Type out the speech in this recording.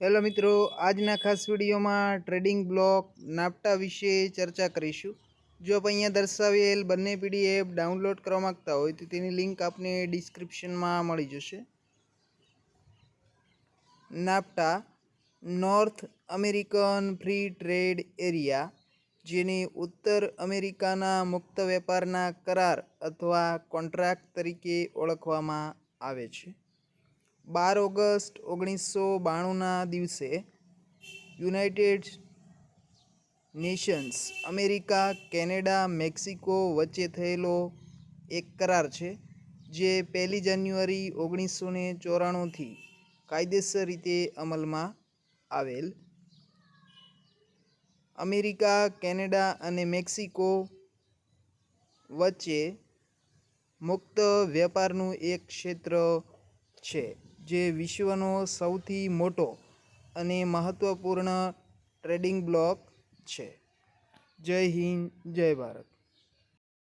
Hello મિત્રો, આજના ખાસ વિડીયોમાં ટ્રેડિંગ બ્લોક, નાપટા વિશે ચર્ચા કરીશું. જો આપ અહીંયા દર્શાવેલ બંને પીડીએફ ડાઉનલોડ કરવા માંગતા હોય તો તેની લિંક આપને ડિસ્ક્રિપ્શનમાં મળી જશે. NAFTA, North American free trade area, જેને ઉત્તર અમેરિકાના મુક્ત વેપારના કરાર અથવા કોન્ટ્રાક્ટ તરીકે ઓળખવામાં આવે છે. બાર ઓગસ્ટ ઓગણીસો બાણુંના દિવસે United Nations, America, Canada, Mexico વચ્ચે થયેલો એક કરાર છે, જે પહેલી જાન્યુઆરી ઓગણીસો ને ચોરાણુંથી કાયદેસર રીતે અમલમાં આવેલ. અમેરિકા, કેનેડા અને મેક્સિકો વચ્ચે મુક્ત વેપારનું એક ક્ષેત્ર છે જે વિશ્વનો સૌથી મોટો અને મહત્ત્વપૂર્ણ ટ્રેડિંગ બ્લોક છે. જય હિન્દ જય ભારત.